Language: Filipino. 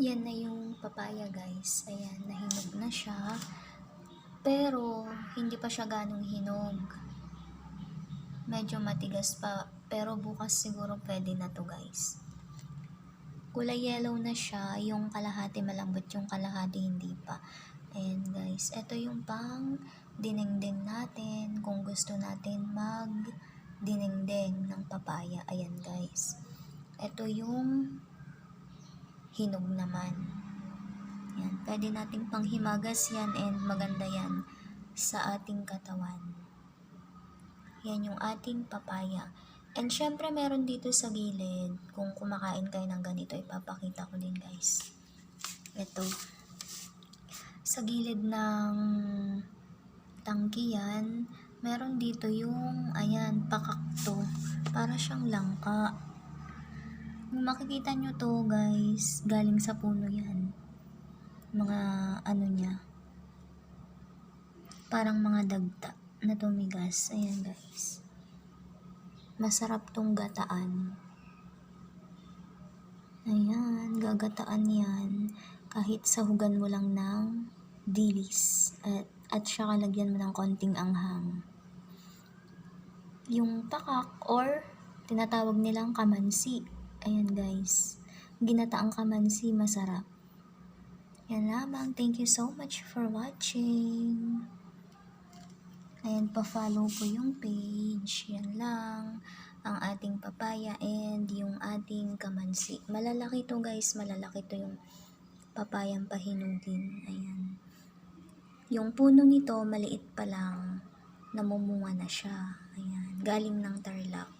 Yan na yung papaya guys. Ayan, nahinog na siya. Pero, hindi pa siya ganong hinog. Medyo matigas pa. Pero bukas siguro pwede na to guys. Kulay yellow na siya. Yung kalahati malambot, yung kalahati hindi pa. Ayan guys. Ito yung pang dinengdeng natin. Kung gusto natin mag dinengdeng ng papaya. Ayan guys. Ito yung hinog naman. Yan, pwede nating panghimagas yan and maganda yan sa ating katawan. Yan yung ating papaya. And syempre meron dito sa gilid, kung kumakain kayo ng ganito, ipapakita ko din guys. Ito. Sa gilid ng tangki yan, meron dito yung, ayan, pakakto. Para siyang langka. Makikita nyo to guys, galing sa puno yan. Mga ano niya. Parang mga dagta na tumigas. Ayan guys. Masarap tong gataan. Ayan, gagataan yan. Kahit sahugan mo lang ng dilis. At, at siya kalagyan mo ng konting anghang. Yung pakak or tinatawag nilang kamansi. Ayan guys. Ginataang kamansi, masarap. Yan lamang. Thank you so much for watching. Ayan, pa-follow po yung page. Yan lang. Ang ating papaya and yung ating kamansi. Malalaki to guys. Malalaki to yung papayang pahinugin. Ayan. Yung puno nito, maliit pa lang. Namumunga na siya. Ayan. Galing ng tarlac.